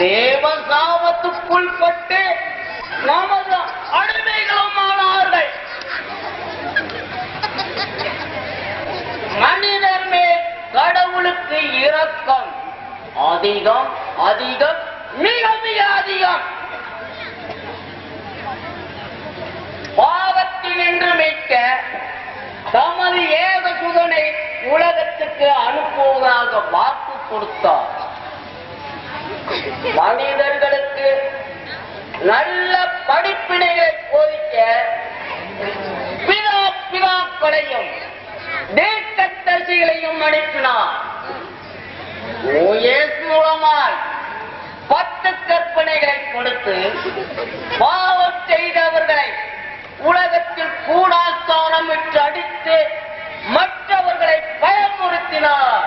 தேவசாபத்துக்குள் பட்டு நமது அடிமைகளும் ஆனார்கள். மனிதர் மேல் கடவுளுக்கு இரக்கம் அதிகம் அதிகம் மிக மிக அதிகம் பாவத்தினின்று மிக்க தமது ஏகசுதனை உலகத்துக்கு அனுப்புவதாக வாக்கு கொடுத்தார். மனிதர்களுக்கு நல்ல படிப்பினைகளை போதிக்க பிதா பிதாக்களையும் தேக்கத்தரசிகளையும் அனுப்பினார். மூலமாய் பத்து கற்பனைகளை கொடுத்து பாவம் செய்தவர்களை உலகத்தில் கூடாஸ்தானம் என்று அடித்து மற்றவர்களை பயமுறுத்தினார்.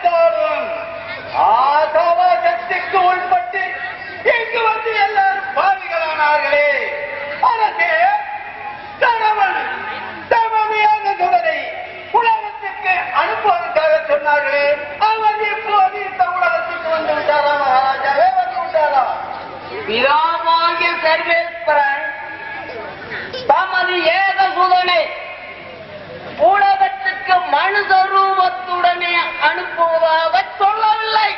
கட்டளை கொடுத்தாலும் சக்திக்கு உள்பட்டு இங்கு வந்து எல்லாரும் பாவிகளானார்களே. அரசே கணவன் தமமையான சுடரை உலகத்திற்கு அனுப்புவதற்காக சொன்னார்களே. அவர் இப்போது இந்த உலகத்துக்கு வந்து விட்டாரா மகாராஜாவே வந்து விட்டாரா? பிதாவாகிய சர்வேஸ்வரன் தமது ஏக ஏகசுதனை உலகத்துக்கு மன ரூபத்துடனே அனுப்புவதாக சொல்லவில்லை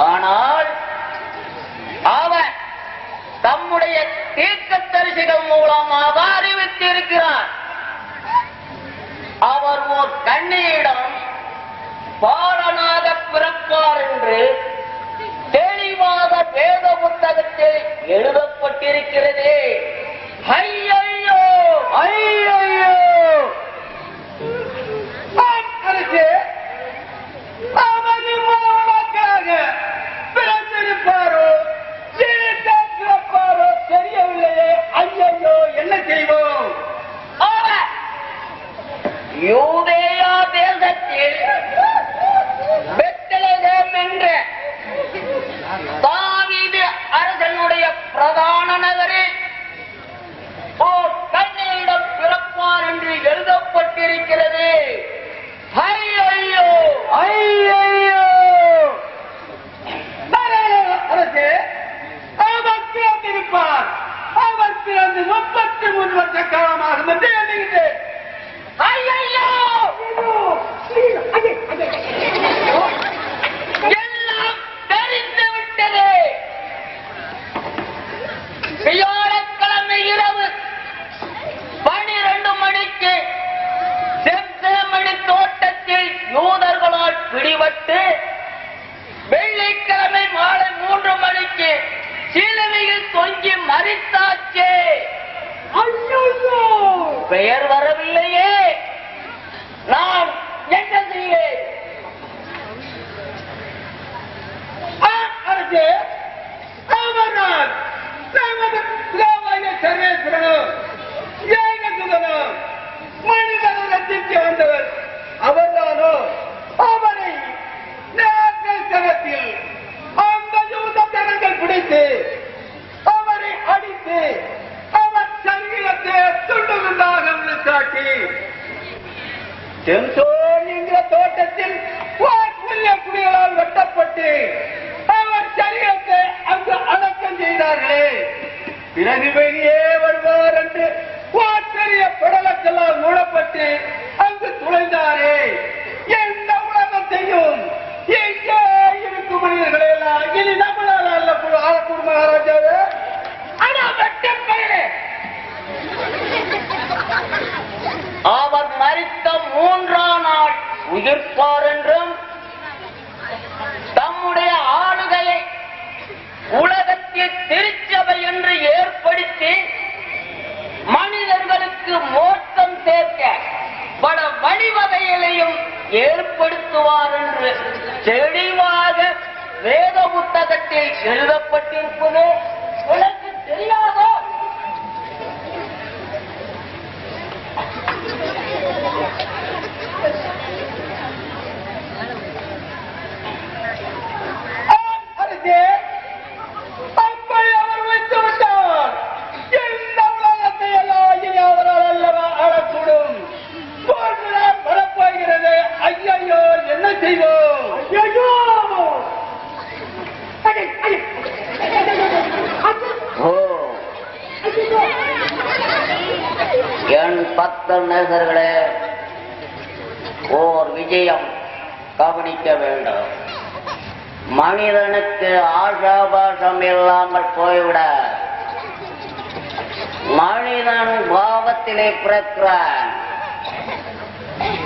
ஆனால் அவர் தம்முடைய தீர்க்கத்தரிசிகள் மூலமாக அறிவித்திருக்கிறார் அவர் ஓர் கண்ணியிடம் பாலனாக பிறப்பார் என்று தெளிவாக வேத புத்தகத்தில் எழுதப்பட்டிருக்கிறதே. மூன்று சிலுவையில் தொங்கி மறித்தாச்சே. பெயர் வரவில்லையே. நான் என்ன செய்வேன் அரசே அவர்தான் வந்தவர். அவர்தானோ? அவரை நேர்கள் தரத்தில் பிடித்து அவரை அடித்து அவர் சரீரத்தை துண்டுகுண்டாக காட்டி செம்சோன் என்கிற தோட்டத்தில் வாக்குள்ள வெட்டப்பட்டு அவர் சரீரத்தை அங்கு அடக்கம் செய்தார்களே. பிறகு வெளியே வருவார் என்று வாச்சரிய படலக்கெல்லாம் மூடப்பட்டு அங்கு துளைந்தாரே. எந்த உலகத்தையும் எங்கே இருக்கும் மனிதர்களை எல்லாம்? மகாராஜாவே? அவர் மறித்த மூன்றாம் நாள் உயிர்ப்பார் என்றும் தம்முடைய ஆளுகையை உலகத்தில் திருச்சபை என்று ஏற்படுத்தி மனிதர்களுக்கு மோட்சம் சேர்க்க பல வழிவகைகளையும் ஏற்படுத்துவார் என்று தெளிவாக வேத புத்தகத்தில் எழுதப்பட்டிருப்பது உனக்கு தெரியாதோ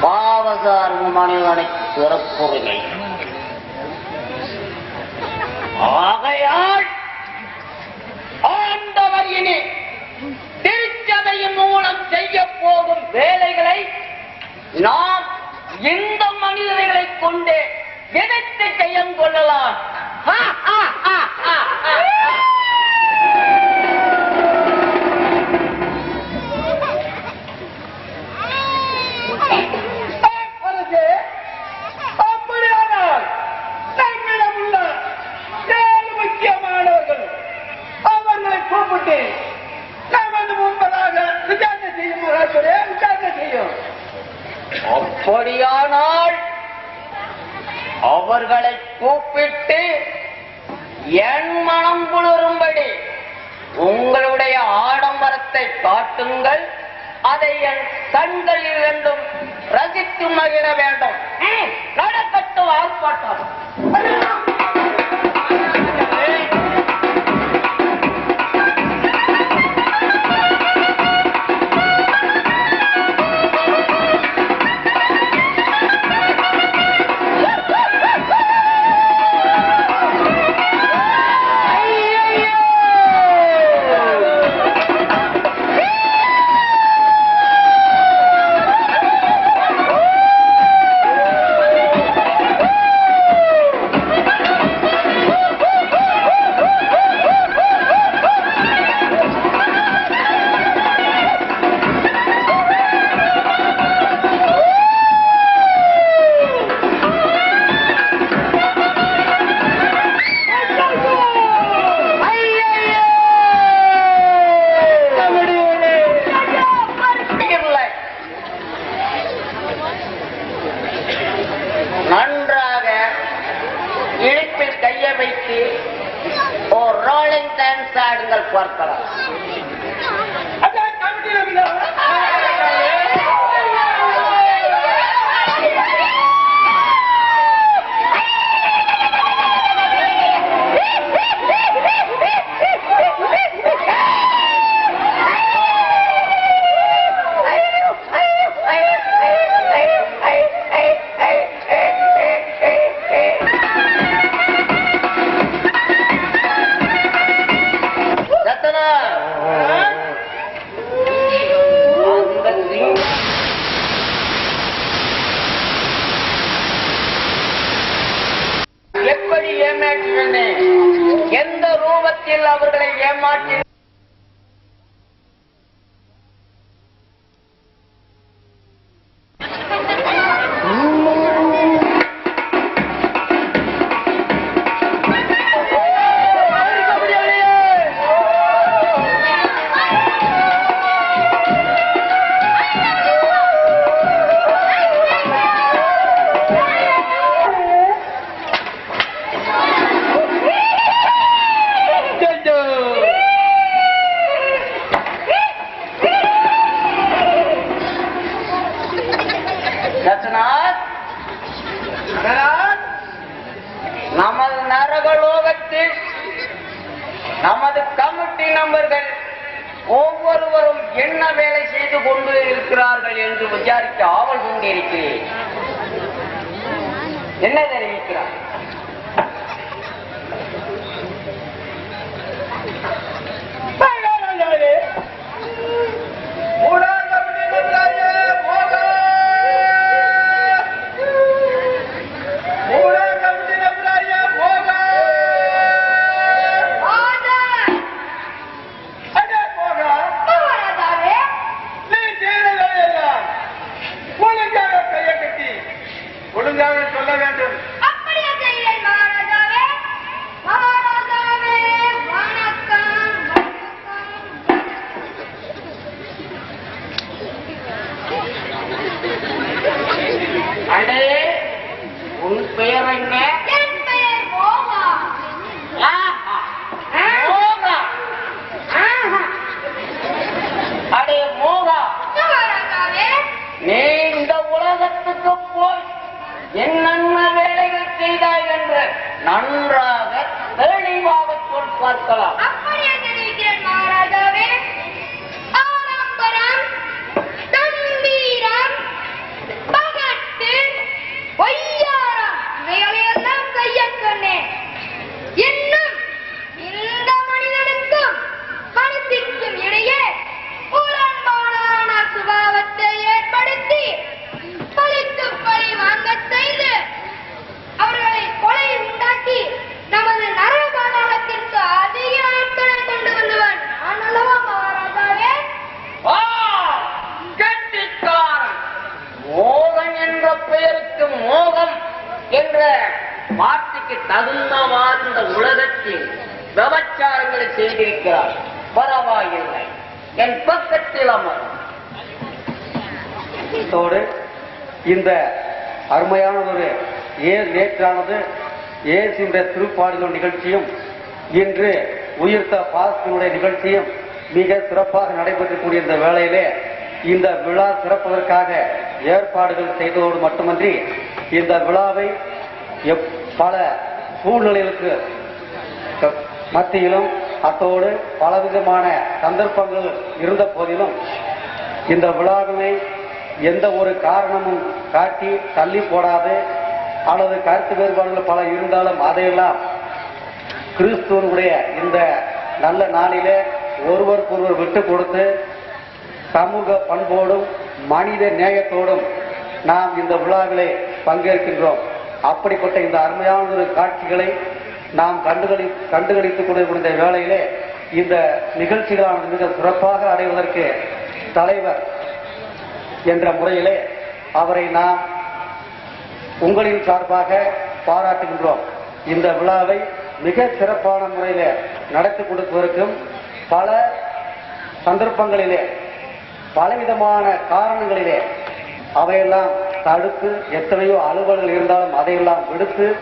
பாவதார் மனிதனை சிறப்புரிமை. ஆகையால் ஆண்டவர் திருச்சபையின் மூலம் செய்ய போகும் வேலைகளை நாம் இந்த மனிதர்களை கொண்டு எடுத்து செய்யம் கொள்ளலாம். அப்படியானால் அவர்களை கூப்பிட்டு என் மனம் குளிரும்படி உங்களுடைய ஆடம்பரத்தை காட்டுங்கள் அதை என் கண்களில் என்றும் ரசித்து மகிழ வேண்டும். நடக்கட்டும் ஆர்ப்பாட்டம். நன்றாக தெளிவாக சொல் பார்க்கலாம். விபச்சாரங்களை செய்திருக்கிறார். பரவாயில்லை. என் பக்கத்தில் அமரும் இதோடு இந்த அருமையான ஒரு நேற்றானது இயேசுடைய திருப்பாடலும் நிகழ்ச்சியும் இன்று உயிர்த்த பாஸ்தினுடைய நிகழ்ச்சியும் மிக சிறப்பாக நடைபெற்றக்கூடிய இந்த வேளையிலே இந்த விழா சிறப்பதற்காக ஏற்பாடுகள் செய்ததோடு மட்டுமன்றி இந்த விழாவை எப்- பல சூழ்நிலைகளுக்கு மத்தியிலும் அத்தோடு பலவிதமான சந்தர்ப்பங்கள் இருந்த போதிலும் இந்த விழாவினை எந்த ஒரு காரணமும் காட்டி தள்ளி போடாது. அல்லது கருத்து வேறுபாடுகள் பல இருந்தாலும் அதையெல்லாம் கிறிஸ்துவனுடைய இந்த நல்ல நாளிலே ஒருவருக்கொருவர் விட்டு கொடுத்து சமூக பண்போடும் மனித நேயத்தோடும் நாம் இந்த விழாவிலே பங்கேற்கின்றோம். அப்படிப்பட்ட இந்த அருமையான ஒரு காட்சிகளை நாம் கண்டுகளி கண்டுகளித்துக் கொண்டிருக்கிற வேளையிலே இந்த நிகழ்ச்சிகளானது மிக சிறப்பாக அடைவதற்கு தலைவர் என்ற முறையிலே அவரை நாம் உங்களின் சார்பாக பாராட்டுகின்றோம். இந்த விழாவை மிக சிறப்பான முறையிலே நடத்தி கொடுப்பதற்கும் பல சந்தர்ப்பங்களிலே பலவிதமான காரணங்களிலே அவையெல்லாம் தடுத்து எத்தனையோ அலுவல்கள் இருந்தாலும் அதையெல்லாம் விடுத்து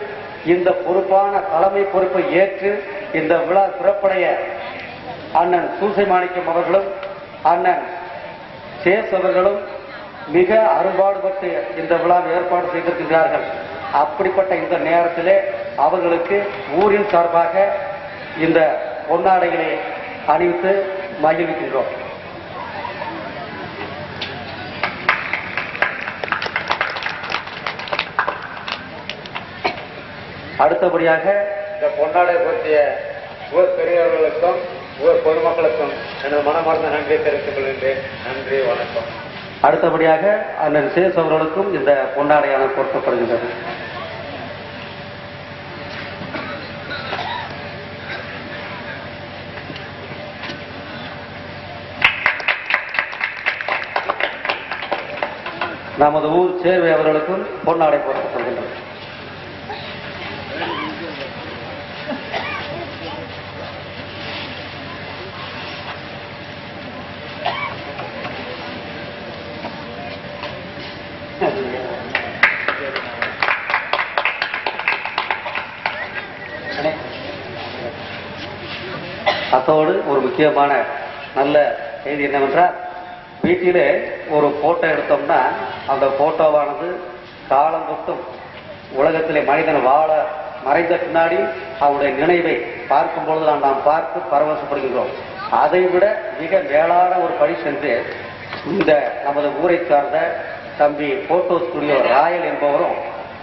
இந்த பொறுப்பான தலைமை பொறுப்பை ஏற்று இந்த விழா சிறப்படைய அண்ணன் சூசை மாணிக்கம் அவர்களும் அண்ணன் சேஸ் அவர்களும் மிக அரும்பாடுபட்டு இந்த விழாவை ஏற்பாடு செய்திருக்கிறார்கள். அப்படிப்பட்ட இந்த நேரத்திலே அவர்களுக்கு ஊரின் சார்பாக இந்த பொன்னாடைகளை அணிவித்து மகிழ்விக்கின்றோம். அடுத்தபடியாக இந்த பொன்னாடை பொருத்திய ஊர் பெரியவர்களுக்கும் ஊர் பொதுமக்களுக்கும் எனது மனமார்ந்த நன்றியை தெரிவித்துக் கொள்கின்றேன். நன்றி வணக்கம். அடுத்தபடியாக அண்ணன் சேஸ் அவர்களுக்கும் இந்த பொன்னாடையான பொருத்தப்படுகின்றது. நமது ஊர் சேர்வை அவர்களுக்கும் பொன்னாடை பொருத்தப்படுகின்றது. அதோடு ஒரு முக்கியமான நல்ல செய்தி என்னவென்றால் வீட்டிலே ஒரு போட்டோ எடுத்தோம்னா அந்த போட்டோவானது காலம் தொட்டும் உலகத்திலே மனிதன் வாழ மறைந்த பின்னாடி அவருடைய நினைவை பார்க்கும் பொழுது நாம் பார்த்து பரவசப்படுகின்றோம். அதை விட மிக மேலான ஒரு பணி சென்று இந்த நமது ஊரை சார்ந்த தம்பி போட்டோ ஸ்டுடியோ ராயல் என்பவரும்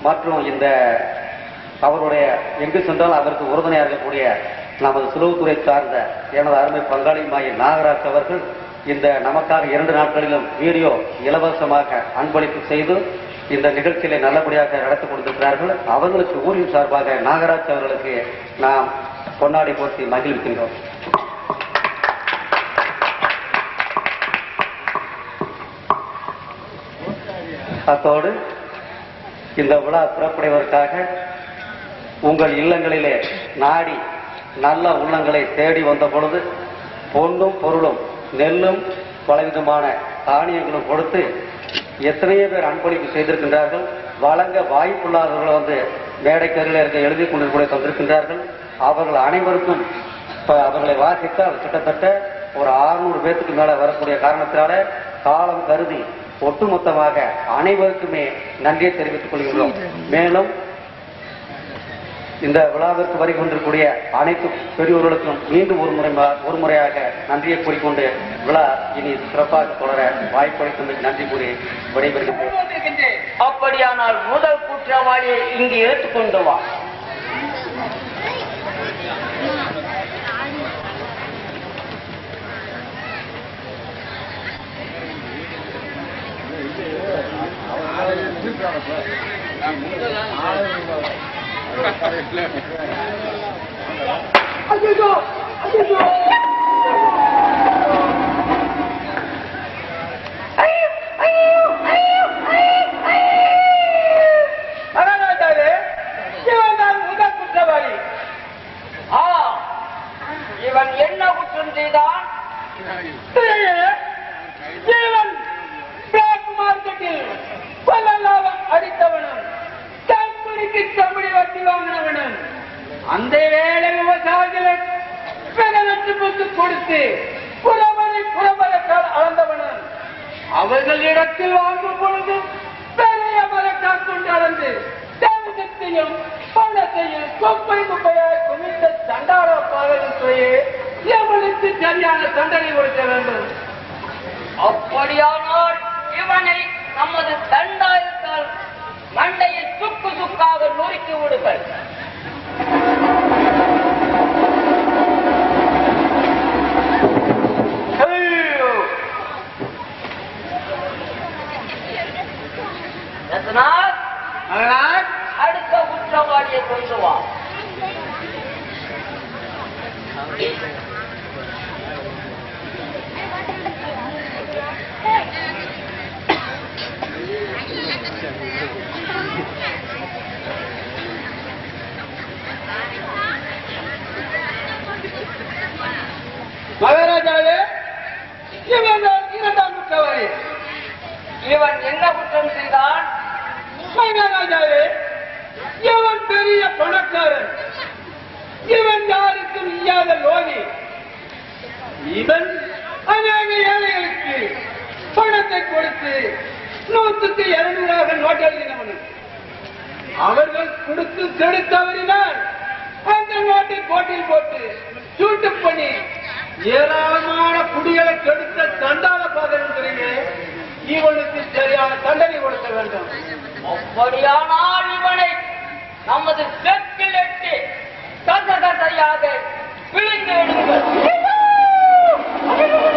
மற்றும் இந்த அவருடைய எங்கு சென்றாலும் அதற்கு உறுதுணையாக இருக்கக்கூடிய நமது சுலவுத்துறை சார்ந்த எனது அருமை பங்காளிமாய் நாகராஜ் அவர்கள் இந்த நமக்காக இரண்டு நாட்களிலும் வீடியோ இலவசமாக அன்பளிப்பு செய்து இந்த நிகழ்ச்சியில நல்லபடியாக நடத்தி கொடுத்திருக்கிறார்கள். அவர்களுக்கு ஊரின் சார்பாக நாகராஜ் அவர்களுக்கு நாம் கொண்டாடி போட்டி மகிழ்விக்கின்றோம். அத்தோடு இந்த விழா சிறப்புடைவதற்காக உங்கள் இல்லங்களிலே நாடி நல்ல உள்ளங்களை தேடி வந்த பொழுது பொன்னும் பொருளும் நெல்லும் பலவிதமான தானியங்களும் கொடுத்து எத்தனையோ பேர் அன்பளிப்பு செய்திருக்கின்றார்கள். வழங்க வாய்ப்புள்ளாதவர்களை வந்து மேடைக்கருகில் இருக்க எழுதி கொண்டு கூட தந்திருக்கின்றார்கள். அவர்கள் அனைவருக்கும் இப்ப அவர்களை வாசித்தால் கிட்டத்தட்ட ஒரு 600 பேத்துக்கு மேல வரக்கூடிய காரணத்தினால காலம் கருதி ஒட்டுமொத்தமாக அனைவருக்குமே நன்றியை தெரிவித்துக் கொள்கின்றோம். மேலும் இந்த விழாவிற்கு வருகின்றக்கூடிய அனைத்து பெரியோர்களுக்கும் மீண்டும் ஒரு முறை ஒரு முறையாக நன்றியை கூறிக்கொண்டு விழா இனி சிறப்பாக தொடர வாய்ப்பளித்தமைக்கு நன்றி கூறி விடைபெறுகின்றேன். அப்படியானால் முதல் குற்றவாளியை இங்கு எடுத்துக்கொண்டு வா. ஐயோ ஐயோ மகாராஜாவே കൊടുത്താൽ இவன் அநேக ஏழைகளுக்கு பணத்தை கொடுத்து நூற்றுக்கு இருநூறாக நோட்டு எழுதினவன் அவர்கள் கொடுத்து கெடுத்தவரினால் அந்த நோட்டை போட்டியில் போட்டு சூட்டு பண்ணி ஏராளமான குடிகளை கெடுத்த தண்டாள பாதகங்களே இவனுக்கு சரியான தண்டனை கொடுக்க வேண்டும். அப்படியானால் இவனை நமது செக்கில் எட்டு தந்த தந்தையாக பிழிந்து விடுங்கள் ¡Ay, ay,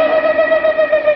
ay,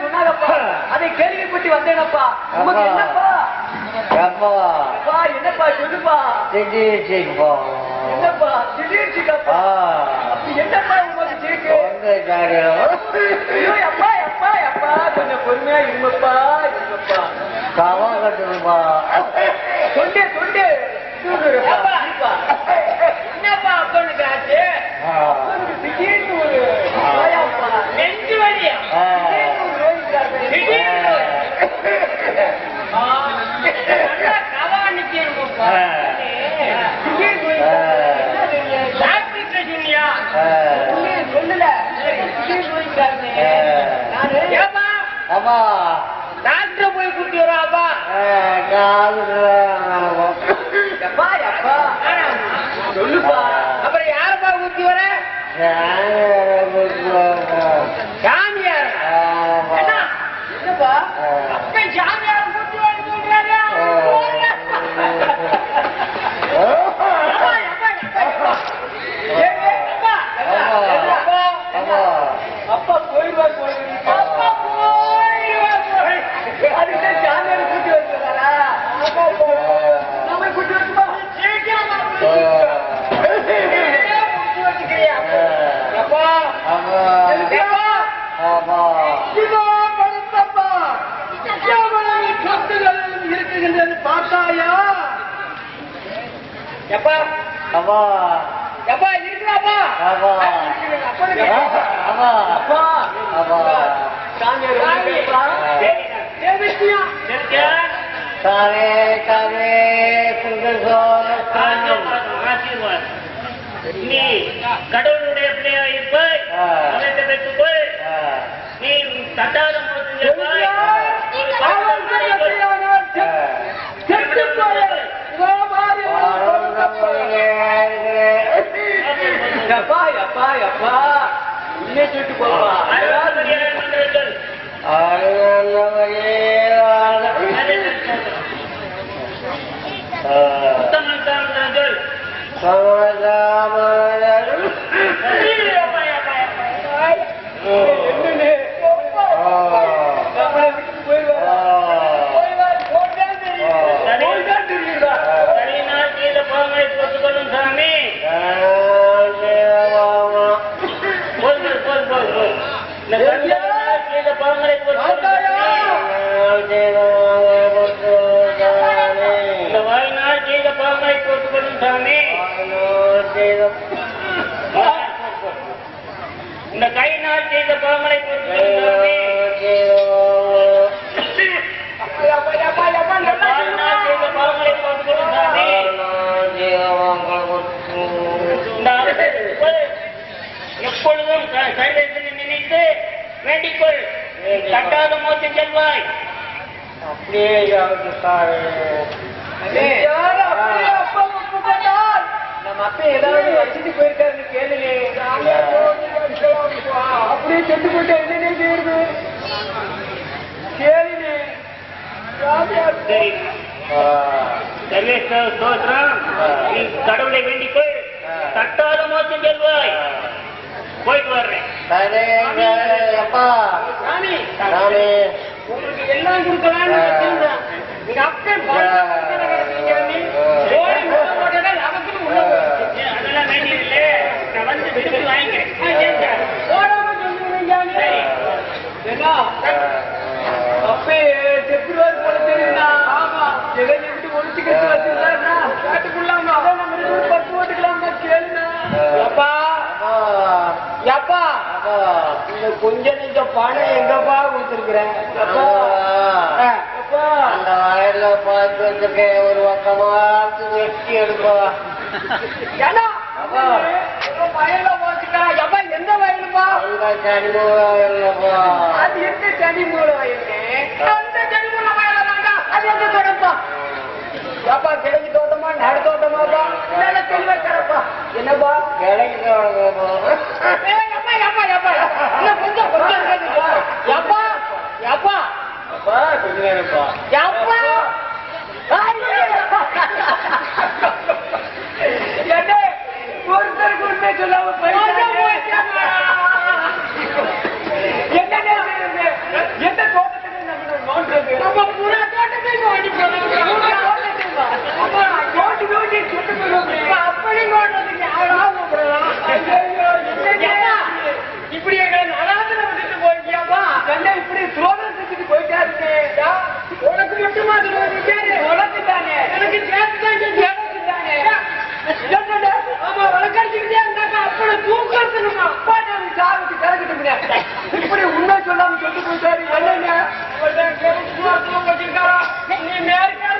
சொன்னாங்கப்பா அதை கேள்விப்பட்டு வந்தேனப்பா. என்னப்பா? அப்பா அப்பா என்னப்பா சொல்லுப்பா. திடீர். என்னப்பா திடீர் சிக்கப்பா என்னப்பா எப்பா எப்பா எப்பா கொஞ்சம் பொறுமையா இருங்கப்பா இருங்கப்பா. கவா கட்டுதுப்பா தொண்டு தொண்டு. அப்பா. என்னப்பா அப்பனுக்கு ஆச்சு டாக்டரை போய் கூட்டி எப்பா சொல்லுப்பா. அப்புறம் யாரப்பா கூட்டி வர? Yeah, அப்பா, இதோ படுத்தப்பா எவ்வளவு சொத்துகள் இருக்குகின்றது பார்த்தாயா எப்பா எப்பா இருக்கிறாப்பா அப்பா. அப்பா அப்பா சாமியார் வந்துட்டாரா? ஏன் விஷயம் தானே தானே நீ கடவுளுடைய பிள்ளையா இருப்பாய். அவனை வைத்துக்கொள். நீ இன்னே சொல்லிட்டு போப்பா மந்திரங்கள் மந்திரங்கள் க- சைலேசனை நினைத்து வேண்டிக்கொள். தட்டாத மோசம் செல்வாய். அப்படியே யாரு அப்படியே அப்பா ஒப்புக்கொண்டார்? நம்ம அப்பா ஏதாவது வச்சுட்டு போயிருக்காருன்னு கேளுங்க அப்படியே செத்து போட்டு என்னன்னே செய்யுது கேளுங்க சரி. சர்வேஸ்வர நீ கடவுளை வேண்டிக்கொள். தட்டாத மோசம் செல்வாய். போயிட்டு வர்றேன். அப்பா. சாமி. சாமி உங்களுக்கு எல்லாம் கொடுக்கலாம்னு. எங்க அப்பன் ஒழிச்சுக்கிட்டு வச்சிருந்தாருன்னா காட்டுக்குள்ளாம அதான் நம்ம பத்து ஓட்டுக்கலாம்னா கேளுங்க அப்பா அப்பா இந்த கொஞ்ச நெஞ்ச பணம் எங்கப்பா கொடுத்துருக்குறேன்? அந்த வயல்ல பார்த்து வச்சிருக்கேன் ஒரு பக்கமாத்து வெட்டி எடுப்பா. ஏன்னா வயல்ல போச்சுக்கா அப்பா எந்த வயலுப்பா? அங்க சனிமோ வயல்லப்பா. அது எந்த சனி மூல வயலுங்க அந்த சனி மூல வயல தாங்க அது எந்த தோட்டப்பா அப்பா கிழக்கு தோட்டமா நடு தோட்டமாப்பா? இல்ல தெளிவா தரப்பா என்னப்பா கொஞ்ச நேரம்ப்பா ஒருத்தருக்கு உண்மை சொல்லாம என்ன தோட்டத்துக்கு நம்ம நோன்றது நம்ம புறா தோட்டத்தை நோண்டி தோட்டத்தை நோண்டி சுட்டு போயிடுவோம் அப்படி நோண்டதுக்கு யாராவது இப்படி எங்களை நராதனை விட்டுட்டு போயிட்டியாப்பா கண்ணா இப்படி துரோகம் செஞ்சுட்டு போயிட்டா இருக்கேன் உனக்கு மட்டுமா துரோகம் கேரு உனக்கு தானே எனக்கு சேர்த்து தான் சேர்த்து தானே ஆமா வழக்கடிச்சுக்கிட்டே இருந்தாக்கா அப்படி தூக்கணுமா அப்பா நான் சாவுக்கு திறக்கிட்டு இப்படி உண்மை சொல்லாம சொல்லிட்டு போயிட்டாரு என்ன வச்சிருக்காரா நீ மேற்கார